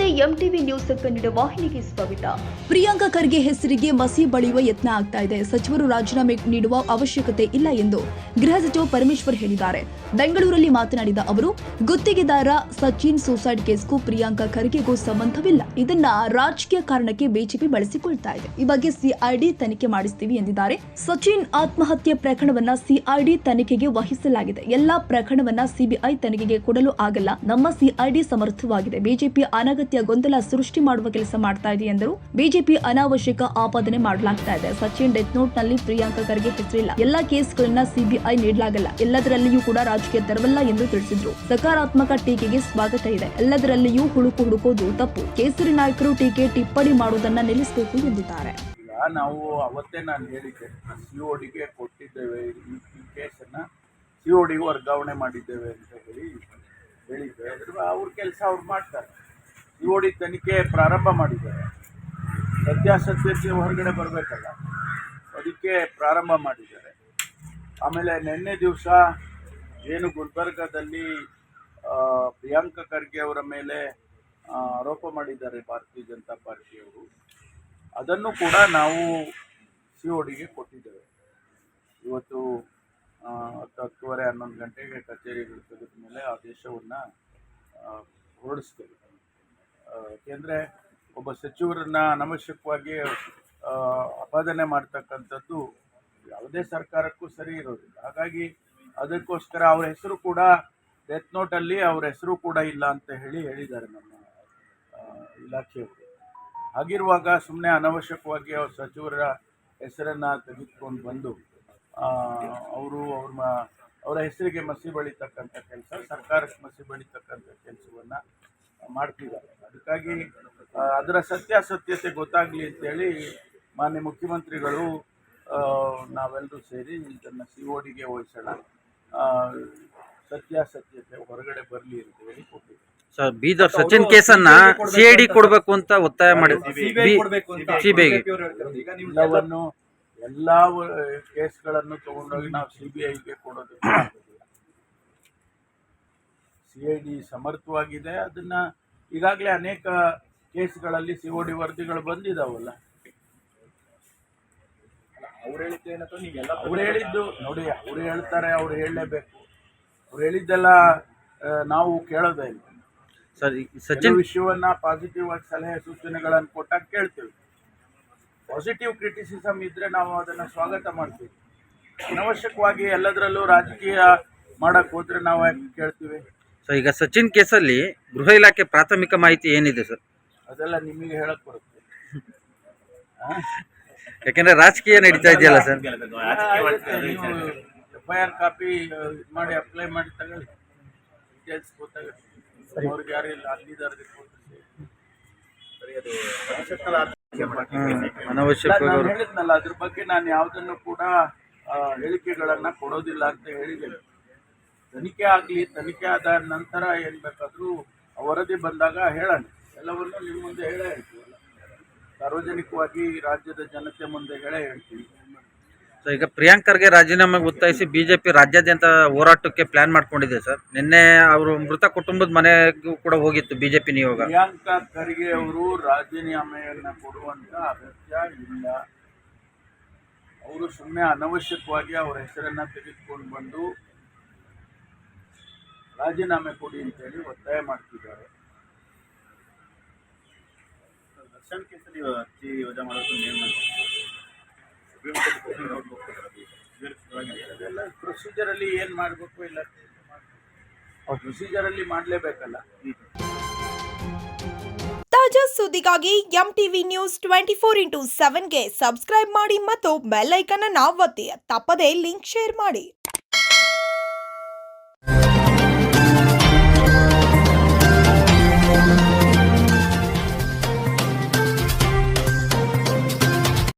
MTV news Kannada ವಾಹಿನಿಗೆ ಸ್ವಾಗತ. ಪ್ರಿಯಾಂಕಾ ಖರ್ಗೆ ಹೆಸರಿಗೆ ಮಸಿ ಬಳಿಯುವ ಯತ್ನ ಆಗ್ತಾ ಇದೆ. ಸಚಿವರು ರಾಜೀನಾಮೆ ನೀಡುವ ಅವಶ್ಯಕತೆ ಇಲ್ಲ ಎಂದು ಗೃಹ ಸಚಿವ ಪರಮೇಶ್ವರ್ ಹೇಳಿದ್ದಾರೆ. ಬೆಂಗಳೂರಲ್ಲಿ ಮಾತನಾಡಿದ ಅವರು, ಗುತ್ತಿಗೆದಾರ ಸಚಿನ್ ಸೂಸೈಡ್ ಕೇಸ್ಗೂ ಪ್ರಿಯಾಂಕಾ ಖರ್ಗೆಗೂ ಸಂಬಂಧವಿಲ್ಲ. ಇದನ್ನ ರಾಜಕೀಯ ಕಾರಣಕ್ಕೆ ಬಿಜೆಪಿ ಬಳಸಿಕೊಳ್ತಾ ಇದೆ. ಈ ಬಗ್ಗೆ ಸಿಐಡಿ ತನಿಖೆ ಮಾಡಿಸ್ತೀವಿ ಎಂದಿದ್ದಾರೆ. ಸಚಿನ್ ಆತ್ಮಹತ್ಯೆ ಪ್ರಕರಣವನ್ನ ಸಿಐಡಿ ತನಿಖೆಗೆ ವಹಿಸಲಾಗಿದೆ. ಎಲ್ಲಾ ಪ್ರಕರಣವನ್ನ ಸಿಬಿಐ ತನಿಖೆಗೆ ಕೊಡಲು ಆಗಲ್ಲ. ನಮ್ಮ ಸಿಐಡಿ ಸಮರ್ಥವಾಗಿದೆ. ಬಿಜೆಪಿ ಅನಗತ್ಯ ಗೊಂದಲ ಸೃಷ್ಟಿ ಮಾಡುವ ಕೆಲಸ ಮಾಡ್ತಾ ಇದೆ ಎಂದರು. ಬಿಜೆಪಿ ಅನಾವಶ್ಯಕ ಆಪಾದನೆ ಮಾಡಲಾಗ್ತಾ ಇದೆ. ಸಚಿನ್ ಡೆತ್ ನೋಟ್ನಲ್ಲಿ ಪ್ರಿಯಾಂಕಾ ಖರ್ಗೆ ಹೆಸರಿಲ್ಲ. ಎಲ್ಲಾ ಕೇಸ್ಗಳನ್ನ ಸಿಬಿಐ ನೀಡಲಾಗಲ್ಲ. ಎಲ್ಲದರಲ್ಲಿಯೂ ಕೂಡ ರಾಜಕೀಯ ತರವಲ್ಲ ಎಂದು ತಿಳಿಸಿದ್ರು. ಸಕಾರಾತ್ಮಕ ಟೀಕೆಗೆ ಸ್ವಾಗತ ಇದೆ. ಎಲ್ಲದರಲ್ಲಿಯೂ ಹುಡುಕು ಹುಡುಕೋದು ತಪ್ಪು. ಕೇಸರಿ ನಾಯಕರು ಟೀಕೆ ಟಿಪ್ಪಣಿ ಮಾಡುವುದನ್ನ ನಿಲ್ಲಿಸಬೇಕು ಎಂದಿದ್ದಾರೆ. ನಾವು ಅವತ್ತೇ ನಾನು ಹೇಳಿದ್ದೆ. ಸಿ ಒ ಕೊಟ್ಟಿದ್ದೇವೆ. ಈ ಕೇಸನ್ನ ಕೇಸನ್ನು ಸಿ ಒ ವರ್ಗಾವಣೆ ಮಾಡಿದ್ದೇವೆ ಅಂತ ಹೇಳಿ ಹೇಳಿದ್ದೆ. ಅದ್ರ ಅವ್ರ ಕೆಲಸ ಅವ್ರು ಮಾಡ್ತಾರೆ. ಒ ತನಿಖೆ ಪ್ರಾರಂಭ ಮಾಡಿದ್ದಾರೆ. ಸತ್ಯಾಸತ್ಯತೆ ಹೊರಗಡೆ ಬರಬೇಕಲ್ಲ. ಅದಕ್ಕೆ ಪ್ರಾರಂಭ ಮಾಡಿದ್ದಾರೆ. ಆಮೇಲೆ ನಿನ್ನೆ ದಿವಸ ಏನು ಗುಲ್ಬರ್ಗಾದಲ್ಲಿ ಪ್ರಿಯಾಂಕ ಖರ್ಗೆ ಅವರ ಮೇಲೆ ಆರೋಪ ಮಾಡಿದ್ದಾರೆ ಭಾರತೀಯ ಜನತಾ ಪಾರ್ಟಿಯವರು. ಅದನ್ನು ಕೂಡ ನಾವು ಸಿ ಒ ಡಿಗೆ ಕೊಟ್ಟಿದ್ದೇವೆ. ಇವತ್ತು ಹತ್ತು ಹತ್ತುವರೆ ಹನ್ನೊಂದು ಗಂಟೆಗೆ ಕಚೇರಿಗಳು ತೆಗೆದ ಮೇಲೆ ಆದೇಶವನ್ನು ಹೊರಡಿಸ್ತೇವೆ. ಏಕೆಂದರೆ ಒಬ್ಬ ಸಚಿವರನ್ನ ಅನವಶ್ಯಕವಾಗಿ ಆಪಾದನೆ ಮಾಡ್ತಕ್ಕಂಥದ್ದು ಯಾವುದೇ ಸರ್ಕಾರಕ್ಕೂ ಸರಿ ಇರೋದಿಲ್ಲ. ಹಾಗಾಗಿ ಅದಕ್ಕೋಸ್ಕರ ಅವ್ರ ಹೆಸರು ಕೂಡ ಡೆತ್ ನೋಟಲ್ಲಿ ಅವ್ರ ಹೆಸರು ಕೂಡ ಇಲ್ಲ ಅಂತ ಹೇಳಿ ಹೇಳಿದ್ದಾರೆ ನಮ್ಮ ಇಲಾಖೆಯವರು. ಹಾಗಿರುವಾಗ ಸುಮ್ಮನೆ ಅನವಶ್ಯಕವಾಗಿ ಅವ್ರ ಸಚಿವರ ಹೆಸರನ್ನು ತೆಗೆದುಕೊಂಡು ಬಂದು ಅವರು ಅವ್ರ ಅವರ ಹೆಸರಿಗೆ ಮಸಿ ಬಳಿತಕ್ಕಂಥ ಕೆಲಸ, ಸರ್ಕಾರಕ್ಕೆ ಮಸಿ ಬಳಿತಕ್ಕಂಥ ಕೆಲಸವನ್ನು ಮಾಡ್ತಿದ್ದಾರೆ. ಅದಕ್ಕಾಗಿ ಅದರ ಸತ್ಯಾಸತ್ಯತೆ ಗೊತ್ತಾಗಲಿ ಅಂತೇಳಿ ಮಾನ್ಯ ಮುಖ್ಯಮಂತ್ರಿಗಳು ಆ, ನಾವೆಲ್ಲರೂ ಸೇರಿ ಇದನ್ನು ಸಿ ಒ ಡಿಗೆ ವಹಿಸೋಣ ಆ, ಸತ್ಯಾಸತ್ಯತೆ ಹೊರಗಡೆ ಬರಲಿ ಅಂತ ಹೇಳಿ ಕೊಟ್ಟಿದ್ದಾರೆ ಸರ್ ಬೀದರ್ ಸಚಿನ್ ಕೇಸನ್ನ ಸಿಐಡಿ ಕೊಡಬೇಕು ಅಂತ ಒತ್ತಾಯ ಮಾಡಿದ್ವಿ. ಸಿಬಿಐಗೆ ಎಲ್ಲವನ್ನು ಎಲ್ಲ ಕೇಸ್ಗಳನ್ನು ತಗೊಂಡೋಗಿ ನಾವು ಸಿಬಿಐಗೆ ಕೊಡೋದು. ಐಗೆ ಸಿ ಐ ಡಿ ಸಮರ್ಥವಾಗಿದೆ ಅದನ್ನ ಈಗಾಗಲೇ ಅನೇಕ ಕೇಸ್ಗಳಲ್ಲಿ ಸಿ ಒ ಡಿ ವರದಿಗಳು ಬಂದಿದಾವಲ್ಲ. ಅವ್ರು ಹೇಳಿದ್ದು ನೋಡಿ ಅವ್ರು ಹೇಳ್ತಾರೆ ಅವ್ರು ಹೇಳಲೇಬೇಕು. ಅವ್ರು ಹೇಳಿದ್ದೆಲ್ಲ ನಾವು ಕೇಳೋದೇ ಇಲ್ಲ. ಸರ್ ಈ ಸಚಿನ್ ವಿಷಯವನ್ನ ಪಾಸಿಟಿವ್ ಆಗಿ ಸಲಹೆ ಸೂಚನೆಗಳನ್ನು ಕೊಟ್ಟಾಗ ಕೇಳ್ತೀವಿ. ಪಾಸಿಟಿವ್ ಕ್ರಿಟಿಸಿಸಮ್ ಇದ್ರೆ ನಾವು ಅದನ್ನ ಸ್ವಾಗತ ಮಾಡ್ತೀವಿ. ಅನವಶ್ಯಕವಾಗಿ ಎಲ್ಲದರಲ್ಲೂ ರಾಜಕೀಯ ಮಾಡಕ್ ಹೋದ್ರೆ ನಾವು ಯಾಕೆ ಕೇಳ್ತೀವಿ? ಸರ್ ಈಗ ಸಚಿನ್ ಕೇಸಲ್ಲಿ ಗೃಹ ಇಲಾಖೆ ಪ್ರಾಥಮಿಕ ಮಾಹಿತಿ ಏನಿದೆ ಸರ್? ಅದೆಲ್ಲ ನಿಮಗೆ ಹೇಳಕ್ ಬರುತ್ತೆ? ಯಾಕೆಂದ್ರೆ ರಾಜಕೀಯ ನಡೀತಾ ಇದೆಯಲ್ಲ sir? F I R copy ಮಾಡಿ ಅಪ್ಲೈ ಮಾಡಿ ತಗೊಳ್ಳಿ. ಡೀಟೇಲ್ಸ್ ಗೊತ್ತಾಗುತ್ತೆ. ಅವ್ರಿಗೆ ಯಾರು ಇಲ್ಲ ಅಲ್ಲಿದ್ದಾರೆ ಅನವಶ್ಯಕ ನಾನು ಹೇಳಿದ್ನಲ್ಲ ಅದ್ರ ಬಗ್ಗೆ ನಾನು ಯಾವುದನ್ನು ಕೂಡ ಹೇಳಿಕೆಗಳನ್ನ ಕೊಡೋದಿಲ್ಲ ಅಂತ ಹೇಳಿದ್ದೇನೆ. ತನಿಖೆ ಆಗಲಿ ತನಿಖೆ ಆದ ನಂತರ ಏನು ಬೇಕಾದರೂ ವರದಿ ಬಂದಾಗ ಹೇಳೋಣ. ಎಲ್ಲವನ್ನು ನಿಮ್ಮ ಮುಂದೆ ಹೇಳೇ ಹೇಳ್ತೀವಲ್ಲ ಸಾರ್ವಜನಿಕವಾಗಿ ರಾಜ್ಯದ ಜನತೆ ಮುಂದೆ ಹೇಳೇ ಹೇಳ್ತೀವಿ. ಸೊ ಈಗ ಪ್ರಿಯಾಂಕರ್ಗೆ ರಾಜೀನಾಮೆ ಒತ್ತಾಯಿಸಿ ಬಿಜೆಪಿ ರಾಜ್ಯಾದ್ಯಂತ ಹೋರಾಟಕ್ಕೆ ಪ್ಲಾನ್ ಮಾಡ್ಕೊಂಡಿದೆ ಸರ್. ನಿನ್ನೆ ಅವರು ಮೃತ ಕುಟುಂಬದ ಮನೆಗೂ ಕೂಡ ಹೋಗಿತ್ತು ಬಿಜೆಪಿ ನಿಯೋಗ. ಪ್ರಿಯಾಂಕ ಖರ್ಗೆ ಅವರು ರಾಜೀನಾಮೆಯನ್ನ ಕೊಡುವಂತ ಅಗತ್ಯ ಇಲ್ಲ. ಅವರು ಸುಮ್ಮನೆ ಅನವಶ್ಯಕವಾಗಿ ಅವರ ಹೆಸರನ್ನ ತೆಗೆದುಕೊಂಡು ಬಂದು ರಾಜೀನಾಮೆ ಕೊಡಿ ಅಂತೇಳಿ ಒತ್ತಾಯ ಮಾಡ್ತಿದ್ದಾರೆ. ದರ್ಶನ್ ಕೇಸಲ್ಲಿ ಅರ್ಜಿ ಯೋಜನೆ ಮಾಡೋದು ಅದೆಲ್ಲ ಪ್ರೊಸೀಜರಲ್ಲಿ ಏನು ಮಾಡಬೇಕು ಇಲ್ಲ. ಪ್ರೊಸೀಜರಲ್ಲಿ ಮಾಡಲೇಬೇಕಲ್ಲ. ತಾಜಾ ಸುದ್ದಿಗಾಗಿ M TV news twenty four into ಸೆವೆನ್ಗೆ subscribe ಮಾಡಿ ಮತ್ತು ಬೆಲ್ ಐಕನ್ ಅನ್ನು ಒತ್ತಿ. ತಪ್ಪದೇ ಲಿಂಕ್ ಶೇರ್ ಮಾಡಿ.